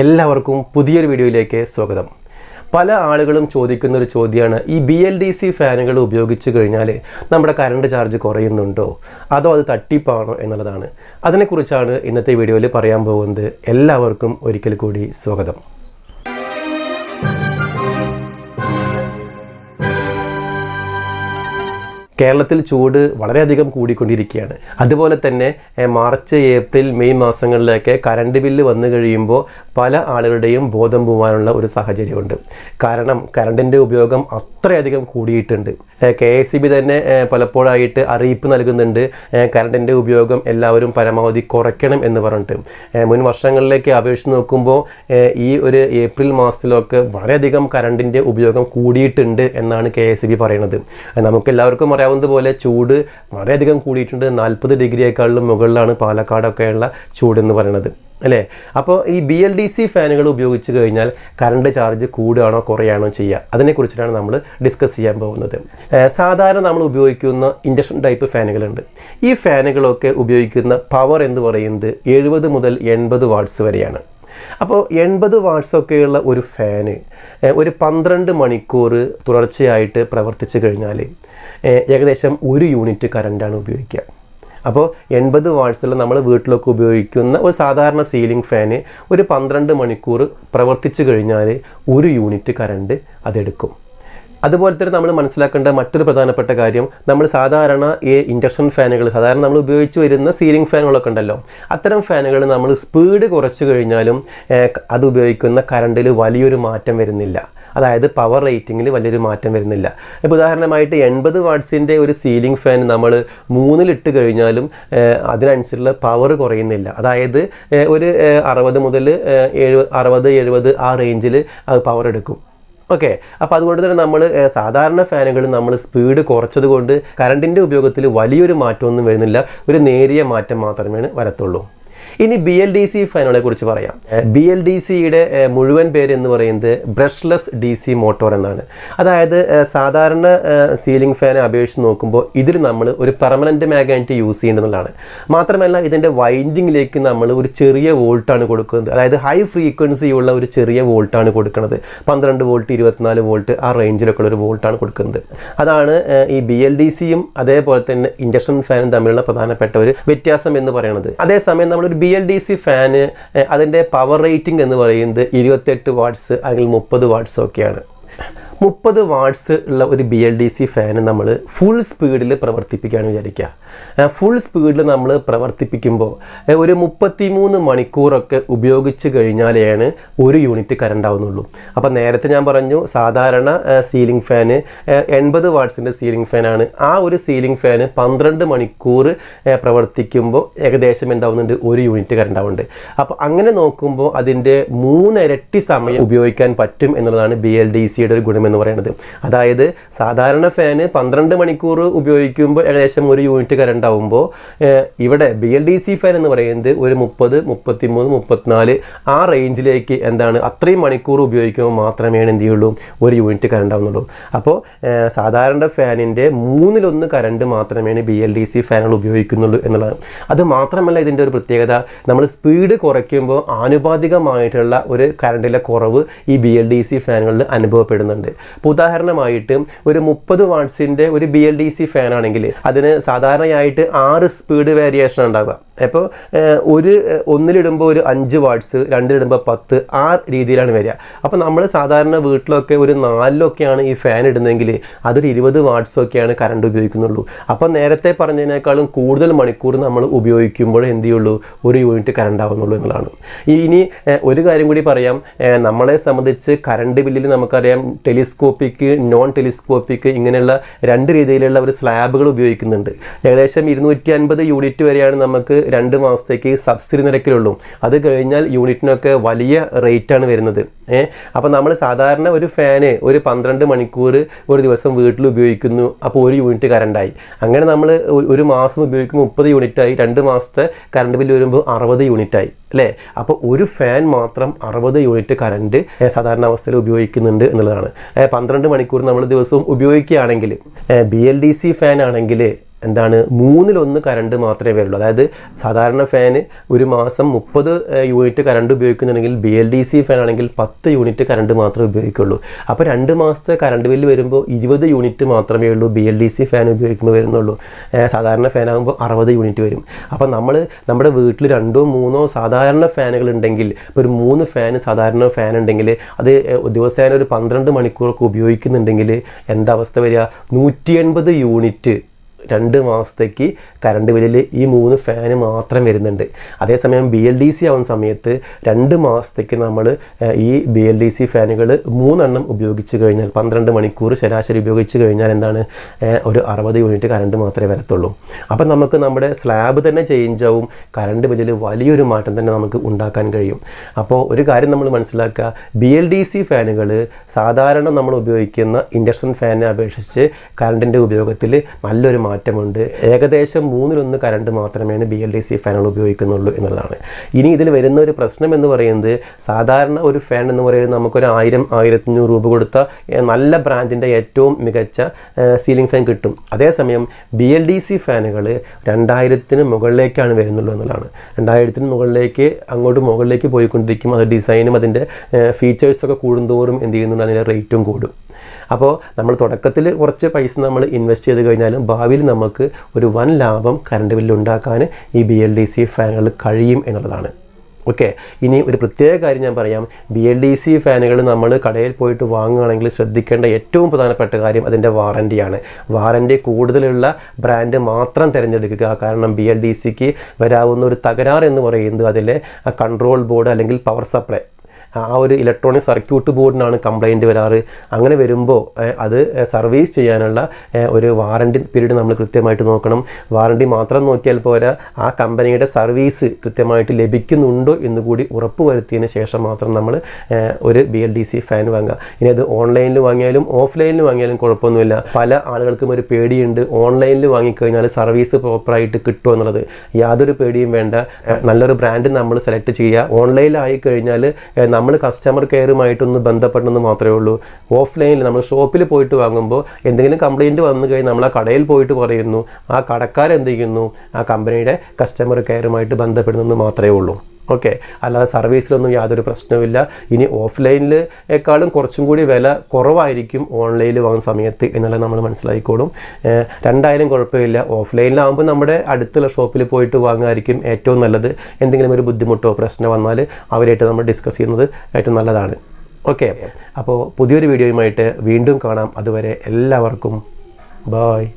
എല്ലാവർക്കും പുതിയൊരു വീഡിയോയിലേക്ക് സ്വാഗതം. പല ആളുകളും ചോദിക്കുന്ന ഒരു ചോദ്യമാണ് ഈ ബി എൽ ഡി സി ഫാനുകൾ ഉപയോഗിച്ച് കഴിഞ്ഞാൽ നമ്മുടെ കറണ്ട് ചാർജ് കുറയുന്നുണ്ടോ? അതോ അത് തട്ടിപ്പാണോ എന്നുള്ളതാണ്. അതിനെക്കുറിച്ചാണ് ഇന്നത്തെ വീഡിയോയിൽ പറയാൻ പോകുന്നത്. എല്ലാവർക്കും ഒരിക്കൽ കൂടി സ്വാഗതം. കേരളത്തിൽ ചൂട് വളരെയധികം കൂടിക്കൊണ്ടിരിക്കുകയാണ്. അതുപോലെ തന്നെ മാർച്ച് ഏപ്രിൽ മെയ് മാസങ്ങളിലൊക്കെ കറണ്ട് ബില്ല് വന്നു കഴിയുമ്പോൾ പല ആളുകളുടെയും ബോധം പോകാനുള്ള ഒരു സാഹചര്യമുണ്ട്. കാരണം കറണ്ടിന്റെ ഉപയോഗം അത്രയധികം കൂടിയിട്ടുണ്ട്. കെ എസ് സി ബി തന്നെ പലപ്പോഴായിട്ട് അറിയിപ്പ് നൽകുന്നുണ്ട്. കറണ്ടിന്റെ ഉപയോഗം എല്ലാവരും പരമാവധി കുറയ്ക്കണം എന്ന് പറഞ്ഞിട്ട്. മുൻ വർഷങ്ങളിലേക്ക് അപേക്ഷിച്ച് നോക്കുമ്പോൾ ഈ ഒരു ഏപ്രിൽ മാസത്തിലൊക്കെ വളരെയധികം കറണ്ടിന്റെ ഉപയോഗം കൂടിയിട്ടുണ്ട് എന്നാണ് കെ എസ് ബി പറയുന്നത്. നമുക്ക് എല്ലാവർക്കും അറിയാവുന്നത് പോലെ ചൂട് വളരെയധികം കൂടിയിട്ടുണ്ട്. നാൽപ്പത് ഡിഗ്രിയേക്കാളിലും മുകളിലാണ് പാലക്കാടൊക്കെയുള്ള ചൂടെന്ന് പറയുന്നത്. അല്ലേ? അപ്പോൾ ഈ ബി എൽ ഡി സി ഫാനുകൾ ഉപയോഗിച്ച് കഴിഞ്ഞാൽ കറണ്ട് ചാർജ് കൂടുകയാണോ കുറയാണോ ചെയ്യുക? അതിനെക്കുറിച്ചിട്ടാണ് നമ്മൾ ഡിസ്കസ് ചെയ്യാൻ പോകുന്നത്. സാധാരണ നമ്മൾ ഉപയോഗിക്കുന്ന ഇൻഡക്ഷൻ ടൈപ്പ് ഫാനുകളുണ്ട്. ഈ ഫാനുകളൊക്കെ ഉപയോഗിക്കുന്ന പവർ എന്ന് പറയുന്നത് എഴുപത് മുതൽ എൺപത് വാട്ട്സ് വരെയാണ്. അപ്പോൾ എൺപത് വാട്ട്സ് ഒക്കെയുള്ള ഒരു ഫാന് ഒരു പന്ത്രണ്ട് മണിക്കൂർ തുടർച്ചയായിട്ട് പ്രവർത്തിച്ചു കഴിഞ്ഞാൽ ഏകദേശം ഒരു യൂണിറ്റ് കറണ്ടാണ് ഉപയോഗിക്കുക. അപ്പോൾ എൺപത് വാട്ട്സുള്ള നമ്മൾ വീട്ടിലൊക്കെ ഉപയോഗിക്കുന്ന ഒരു സാധാരണ സീലിംഗ് ഫാന് ഒരു പന്ത്രണ്ട് മണിക്കൂർ പ്രവർത്തിച്ചു കഴിഞ്ഞാൽ ഒരു യൂണിറ്റ് കറണ്ട് അതെടുക്കും. അതുപോലെ തന്നെ നമ്മൾ മനസ്സിലാക്കേണ്ട മറ്റൊരു പ്രധാനപ്പെട്ട കാര്യം നമ്മൾ സാധാരണ ഈ ഇൻഡക്ഷൻ ഫാനുകൾ സാധാരണ നമ്മൾ ഉപയോഗിച്ച് വരുന്ന സീലിംഗ് ഫാനുകളൊക്കെ ഉണ്ടല്ലോ അത്തരം ഫാനുകൾ നമ്മൾ സ്പീഡ് കുറച്ച് കഴിഞ്ഞാലും അത് ഉപയോഗിക്കുന്ന കറണ്ടിൽ വലിയൊരു മാറ്റം വരുന്നില്ല. അതായത് പവർ റേറ്റിങ്ങിൽ വലിയൊരു മാറ്റം വരുന്നില്ല. ഇപ്പോൾ ഉദാഹരണമായിട്ട് എൺപത് വാട്ട്സിന്റെ ഒരു സീലിംഗ് ഫാൻ നമ്മൾ മൂന്നിലിട്ട് കഴിഞ്ഞാലും അതിനനുസരിച്ചുള്ള പവർ കുറയുന്നില്ല. അതായത് ഒരു അറുപത് മുതൽ എഴുപത് അറുപത് എഴുപത് ആ റേഞ്ചിൽ അത് പവർ എടുക്കും. ഓക്കെ? അപ്പോൾ അതുകൊണ്ട് തന്നെ നമ്മൾ സാധാരണ ഫാനുകൾ നമ്മൾ സ്പീഡ് കുറച്ചതുകൊണ്ട് കറണ്ടിന്റെ ഉപയോഗത്തിൽ വലിയൊരു മാറ്റമൊന്നും വരുന്നില്ല. ഒരു നേരിയ മാറ്റം മാത്രമേ വരത്തുള്ളൂ. ഇനി ബി എൽ ഡി സി ഫാനുകളെ കുറിച്ച് പറയാം. ബി എൽ ഡി സിയുടെ മുഴുവൻ പേര് എന്ന് പറയുന്നത് ബ്രഷ്ലെസ് ഡി സി മോട്ടോർ എന്നാണ്. അതായത് സാധാരണ സീലിംഗ് ഫാനെ അപേക്ഷിച്ച് നോക്കുമ്പോൾ ഇതിൽ നമ്മൾ ഒരു പെർമനന്റ് മാഗ്നറ്റ് യൂസ് ചെയ്യേണ്ടതാണ് മാത്രമല്ല ഇതിന്റെ വൈൻഡിങ്ങിലേക്ക് നമ്മൾ ഒരു ചെറിയ വോൾട്ടാണ് കൊടുക്കുന്നത്. അതായത് ഹൈ ഫ്രീക്വൻസി ഉള്ള ഒരു ചെറിയ വോൾട്ടാണ് കൊടുക്കുന്നത്. പന്ത്രണ്ട് വോൾട്ട് ഇരുപത്തിനാല് വോൾട്ട് ആ റേഞ്ചിലൊക്കെ ഉള്ള ഒരു വോൾട്ടാണ് കൊടുക്കുന്നത്. അതാണ് ഈ ബി എൽ ഡി സിയും അതേപോലെ തന്നെ ഇൻഡക്ഷൻ ഫാനും തമ്മിലുള്ള പ്രധാനപ്പെട്ട ഒരു വ്യത്യാസം എന്ന് പറയുന്നത് അതേസമയം നമ്മളൊരു B L D C fan അതിന്റെ പവർ റേറ്റിംഗ് എന്ന് പറയുന്നത് ഇരുപത്തെട്ട് വാട്ട്സ് അല്ലെങ്കിൽ മുപ്പത് വാട്ട്സ് ഒക്കെയാണ്. മുപ്പത് വാട്ട്സ് ഉള്ള ഒരു B L D C fan നമ്മൾ ഫുൾ സ്പീഡിൽ പ്രവർത്തിപ്പിക്കുകയാണ് വിചാരിക്കുക ഫുൾ സ്പീഡിൽ നമ്മൾ പ്രവർത്തിപ്പിക്കുമ്പോൾ ഒരു മുപ്പത്തിമൂന്ന് മണിക്കൂറൊക്കെ ഉപയോഗിച്ച് കഴിഞ്ഞാലാണ് ഒരു യൂണിറ്റ് കറണ്ട് ആവുന്നുള്ളൂ. അപ്പോൾ നേരത്തെ ഞാൻ പറഞ്ഞു സാധാരണ സീലിംഗ് ഫാന് എൺപത് വാട്ട്സിന്റെ സീലിംഗ് ഫാനാണ് ആ ഒരു സീലിംഗ് ഫാന് പന്ത്രണ്ട് മണിക്കൂർ പ്രവർത്തിക്കുമ്പോൾ ഏകദേശം എന്താവുന്നുണ്ട്? ഒരു യൂണിറ്റ് കറണ്ട് ആവുന്നുണ്ട്. അപ്പോൾ അങ്ങനെ നോക്കുമ്പോൾ അതിന്റെ മൂന്നിരട്ടി സമയം ഉപയോഗിക്കാൻ പറ്റും എന്നുള്ളതാണ് ബി എൽ ഡി സിയുടെ ഒരു ഗുണമെന്ന് പറയുന്നത്. അതായത് സാധാരണ ഫാന് പന്ത്രണ്ട് മണിക്കൂർ ഉപയോഗിക്കുമ്പോൾ ഏകദേശം ഒരു യൂണിറ്റ് കറണ്ട് ഇവിടെ B L D C fan എന്ന് പറയുന്നത് ഒരു മുപ്പത് മുപ്പത്തിമൂന്ന് മുപ്പത്തിനാല് ആ റേഞ്ചിലേക്ക് എന്താണ് അത്രയും മണിക്കൂർ ഉപയോഗിക്കുമ്പോൾ മാത്രമേ എന്ത് ചെയ്യുള്ളൂ? ഒരു യൂണിറ്റ് കറണ്ട് ആവുന്നുള്ളൂ. അപ്പോൾ സാധാരണ ഫാനിന്റെ മൂന്നിലൊന്ന് കറണ്ട് മാത്രമേ ബി എൽ ഡി സി ഫാനുകൾ ഉപയോഗിക്കുന്നുള്ളൂ എന്നുള്ളതാണ്. അത് മാത്രമല്ല ഇതിന്റെ ഒരു പ്രത്യേകത നമ്മൾ സ്പീഡ് കുറയ്ക്കുമ്പോൾ ആനുപാതികമായിട്ടുള്ള ഒരു കറണ്ടിലെ കുറവ് ഈ ബി എൽ ഡി സി ഫാനുകളിൽ അനുഭവപ്പെടുന്നുണ്ട്. ഉദാഹരണമായിട്ട് ഒരു മുപ്പത് വാട്ട്സിന്റെ ഒരു ബി എൽ ഡി സി ഫാനാണെങ്കിൽ അതിന് അതിന് സാധാരണയായിട്ട് ആറ് സ്പീഡ് വേരിയേഷൻ ഉണ്ടാവുക. അപ്പോൾ ഒരു ഒന്നിലിടുമ്പോൾ ഒരു അഞ്ച് വാട്ട്സ് രണ്ടിലിടുമ്പോൾ പത്ത് ആ രീതിയിലാണ് വരിക. അപ്പോൾ നമ്മൾ സാധാരണ വീട്ടിലൊക്കെ ഒരു നാലിലൊക്കെയാണ് ഈ ഫാൻ ഇടുന്നതെങ്കിൽ അതൊരു ഇരുപത് വാർഡ്സൊക്കെയാണ് കറണ്ട് ഉപയോഗിക്കുന്നുള്ളൂ. അപ്പോൾ നേരത്തെ പറഞ്ഞതിനേക്കാളും കൂടുതൽ മണിക്കൂർ നമ്മൾ ഉപയോഗിക്കുമ്പോൾ എന്ത് ചെയ്യുള്ളൂ? ഒരു യൂണിറ്റ് കറണ്ട് ആവുന്നുള്ളൂ എന്നുള്ളതാണ്. ഇനി ഒരു കാര്യം കൂടി പറയാം. നമ്മളെ സംബന്ധിച്ച് കറണ്ട് ബില്ലിൽ നമുക്കറിയാം ടെലിസ്കോപ്പിക്ക് നോൺ ടെലിസ്കോപ്പിക്ക് ഇങ്ങനെയുള്ള രണ്ട് രീതിയിലുള്ള ഒരു സ്ലാബുകൾ ഉപയോഗിക്കുന്നുണ്ട്. ഏകദേശം ഇരുന്നൂറ്റി അൻപത് യൂണിറ്റ് വരെയാണ് നമുക്ക് രണ്ട് മാസത്തേക്ക് സബ്സിഡി നിരക്കിലുള്ളൂ. അത് കഴിഞ്ഞാൽ യൂണിറ്റിനൊക്കെ വലിയ റേറ്റാണ് വരുന്നത്. ഏഹ് അപ്പോൾ നമ്മൾ സാധാരണ ഒരു ഫാന് ഒരു പന്ത്രണ്ട് മണിക്കൂർ ഒരു ദിവസം വീട്ടിൽ ഉപയോഗിക്കുന്നു. അപ്പോൾ ഒരു യൂണിറ്റ് കറണ്ടായി അങ്ങനെ നമ്മൾ ഒരു മാസം ഉപയോഗിക്കുമ്പോൾ മുപ്പത് യൂണിറ്റായി രണ്ട് മാസത്തെ കറണ്ട് ബില്ല് വരുമ്പോൾ അറുപത് യൂണിറ്റായി അല്ലേ? അപ്പോൾ ഒരു ഫാൻ മാത്രം അറുപത് യൂണിറ്റ് കറണ്ട് സാധാരണ അവസ്ഥയിൽ ഉപയോഗിക്കുന്നുണ്ട് എന്നുള്ളതാണ്. പന്ത്രണ്ട് മണിക്കൂർ നമ്മൾ ദിവസവും ഉപയോഗിക്കുകയാണെങ്കിൽ B L D C fan ആണെങ്കിൽ എന്താണ് മൂന്നിലൊന്ന് കറണ്ട് മാത്രമേ വരുള്ളൂ. അതായത് സാധാരണ ഫാന് ഒരു മാസം മുപ്പത് unit current ഉപയോഗിക്കുന്നുണ്ടെങ്കിൽ B L D C fan ആണെങ്കിൽ പത്ത് യൂണിറ്റ് കറണ്ട് മാത്രമേ ഉപയോഗിക്കുള്ളൂ. അപ്പോൾ രണ്ട് മാസത്തെ കറണ്ട് ബില്ല് വരുമ്പോൾ ഇരുപത് യൂണിറ്റ് മാത്രമേ ഉള്ളൂ B L D C fan ഉപയോഗിക്കുമ്പോൾ വരുന്നുള്ളൂ. സാധാരണ ഫാൻ ആകുമ്പോൾ അറുപത് യൂണിറ്റ് വരും. അപ്പോൾ നമ്മൾ നമ്മുടെ വീട്ടിൽ രണ്ടോ മൂന്നോ സാധാരണ ഫാനുകൾ ഉണ്ടെങ്കിൽ ഇപ്പോൾ ഒരു മൂന്ന് ഫാൻ സാധാരണ ഫാൻ ഉണ്ടെങ്കിൽ അത് ദിവസേന ഒരു പന്ത്രണ്ട് മണിക്കൂറൊക്കെ ഉപയോഗിക്കുന്നുണ്ടെങ്കിൽ എന്താ അവസ്ഥ വരിക? നൂറ്റി എൺപത് യൂണിറ്റ് രണ്ട് മാസത്തേക്ക് കറണ്ട് ബില്ലിൽ ഈ മൂന്ന് ഫാന് മാത്രം വരുന്നുണ്ട്. അതേസമയം ബി എൽ ഡി സി ആവുന്ന സമയത്ത് രണ്ട് മാസത്തേക്ക് നമ്മൾ ഈ ബി എൽ ഡി സി ഫാനുകൾ മൂന്നെണ്ണം ഉപയോഗിച്ച് കഴിഞ്ഞാൽ പന്ത്രണ്ട് മണിക്കൂർ ശരാശരി ഉപയോഗിച്ച് കഴിഞ്ഞാൽ എന്താണ് ഒരു അറുപത് യൂണിറ്റ് കറണ്ട് മാത്രമേ വരത്തുള്ളൂ. അപ്പം നമുക്ക് നമ്മുടെ സ്ലാബ് തന്നെ ചേഞ്ച് ആവും. കറണ്ട് ബില്ലിൽ വലിയൊരു മാറ്റം തന്നെ നമുക്ക് ഉണ്ടാക്കാൻ കഴിയും. അപ്പോൾ ഒരു കാര്യം നമ്മൾ മനസ്സിലാക്കുക ബി എൽ ഡി സി ഫാനുകൾ സാധാരണ നമ്മൾ ഉപയോഗിക്കുന്ന ഇൻഡക്ഷൻ ഫാനിനെ അപേക്ഷിച്ച് കറണ്ടിന്റെ ഉപയോഗത്തിൽ നല്ലൊരു മാറ്റമുണ്ട്. ഏകദേശം മൂന്നിലൊന്ന് കറണ്ട് മാത്രമേ ബി എൽ ഡി സി ഫാനുകൾ ഉപയോഗിക്കുന്നുള്ളൂ എന്നുള്ളതാണ്. ഇനി ഇതിൽ വരുന്ന ഒരു പ്രശ്നം എന്ന് പറയുന്നത് സാധാരണ ഒരു ഫാൻ എന്ന് പറയുന്നത് നമുക്കൊരു ആയിരം ആയിരത്തഞ്ഞൂറ് രൂപ കൊടുത്ത നല്ല ബ്രാൻഡിന്റെ ഏറ്റവും മികച്ച സീലിംഗ് ഫാൻ കിട്ടും. അതേസമയം ബി എൽ ഡി സി ഫാനുകൾ രണ്ടായിരത്തിന് മുകളിലേക്കാണ് വരുന്നുള്ളൂ എന്നുള്ളതാണ്. രണ്ടായിരത്തിന് മുകളിലേക്ക് അങ്ങോട്ട് മുകളിലേക്ക് പോയിക്കൊണ്ടിരിക്കും. അത് ഡിസൈനും അതിന്റെ ഫീച്ചേഴ്സൊക്കെ കൂടുന്തോറും എന്ത് ചെയ്യുന്നുണ്ട്? അതിന്റെ റേറ്റും കൂടും. അപ്പോൾ നമ്മൾ തുടക്കത്തിൽ കുറച്ച് പൈസ നമ്മൾ ഇൻവെസ്റ്റ് ചെയ്ത് കഴിഞ്ഞാലും ഭാവിയിൽ നമുക്ക് ഒരു വൻ ലാഭം കറണ്ട് ബില്ല് ഉണ്ടാക്കാൻ ഈ ബി എൽ ഡി സി ഫാനുകൾ കഴിയും എന്നുള്ളതാണ്. ഓക്കെ ഇനി ഒരു പ്രത്യേക കാര്യം ഞാൻ പറയാം. ബി എൽ ഡി സി ഫാനുകൾ നമ്മൾ കടയിൽ പോയിട്ട് വാങ്ങുകയാണെങ്കിൽ ശ്രദ്ധിക്കേണ്ട ഏറ്റവും പ്രധാനപ്പെട്ട കാര്യം അതിന്റെ വാറന്റിയാണ് വാറന്റി കൂടുതലുള്ള ബ്രാൻഡ് മാത്രം തിരഞ്ഞെടുക്കുക. കാരണം ബി എൽ ഡി സിക്ക് വരാവുന്ന ഒരു തകരാർ എന്ന് പറയുന്നത് അതിലെ കൺട്രോൾ ബോർഡ് അല്ലെങ്കിൽ പവർ സപ്ലൈ ആ ഒരു ഇലക്ട്രോണിക് സർക്യൂട്ട് ബോർഡിനാണ് കംപ്ലൈന്റ് വരാറ്. അങ്ങനെ വരുമ്പോൾ അത് സർവീസ് ചെയ്യാനുള്ള ഒരു വാറണ്ടി പീരീഡ് നമ്മൾ കൃത്യമായിട്ട് നോക്കണം. വാറണ്ടി മാത്രം നോക്കിയാൽ പോരാ ആ കമ്പനിയുടെ സർവീസ് കൃത്യമായിട്ട് ലഭിക്കുന്നുണ്ടോ എന്ന് കൂടി ഉറപ്പ് വരുത്തിയതിന് ശേഷം മാത്രം നമ്മൾ ഒരു B L D C fan വാങ്ങുക. ഇനി അത് ഓൺലൈനിൽ വാങ്ങിയാലും ഓഫ്ലൈനിൽ വാങ്ങിയാലും കുഴപ്പമൊന്നുമില്ല. പല ആളുകൾക്കും ഒരു പേടിയുണ്ട് ഓൺലൈനിൽ വാങ്ങിക്കഴിഞ്ഞാൽ സർവീസ് പ്രോപ്പറായിട്ട് കിട്ടുമോ എന്നുള്ളത്. യാതൊരു പേടിയും വേണ്ട. നല്ലൊരു ബ്രാൻഡ് നമ്മൾ സെലക്ട് ചെയ്യുക. ഓൺലൈനിലായി കഴിഞ്ഞാൽ നമ്മൾ കസ്റ്റമർ കെയറുമായിട്ടൊന്ന് ബന്ധപ്പെടണമെന്ന് മാത്രമേ ഉള്ളൂ. ഓഫ്ലൈനിൽ നമ്മൾ ഷോപ്പിൽ പോയിട്ട് വാങ്ങുമ്പോൾ എന്തെങ്കിലും കംപ്ലയിന്റ് വന്നു കഴിഞ്ഞാൽ നമ്മൾ ആ കടയിൽ പോയിട്ട് പറയുന്നു. ആ കടക്കാരെന്ത് ചെയ്യുന്നു? ആ കമ്പനിയുടെ കസ്റ്റമർ കെയറുമായിട്ട് ബന്ധപ്പെടുന്നെന്ന് മാത്രമേ ഉള്ളൂ. ഓക്കെ. അല്ലാതെ സർവീസിലൊന്നും യാതൊരു പ്രശ്നവുമില്ല. ഇനി ഓഫ്ലൈനിലേക്കാളും കുറച്ചും കൂടി വില കുറവായിരിക്കും ഓൺലൈനിൽ വാങ്ങുന്ന സമയത്ത് എന്നുള്ളത് നമ്മൾ മനസ്സിലാക്കിക്കോളും രണ്ടായാലും കുഴപ്പമില്ല. ഓഫ്ലൈനിലാകുമ്പോൾ നമ്മുടെ അടുത്തുള്ള ഷോപ്പിൽ പോയിട്ട് വാങ്ങുമായിരിക്കും ഏറ്റവും നല്ലത്. എന്തെങ്കിലും ഒരു ബുദ്ധിമുട്ടോ പ്രശ്നം വന്നാൽ അവരായിട്ട് നമ്മൾ ഡിസ്കസ് ചെയ്യുന്നത് ഏറ്റവും നല്ലതാണ്. ഓക്കെ. അപ്പോൾ പുതിയൊരു വീഡിയോയുമായിട്ട് വീണ്ടും കാണാം. അതുവരെ എല്ലാവർക്കും ബായ്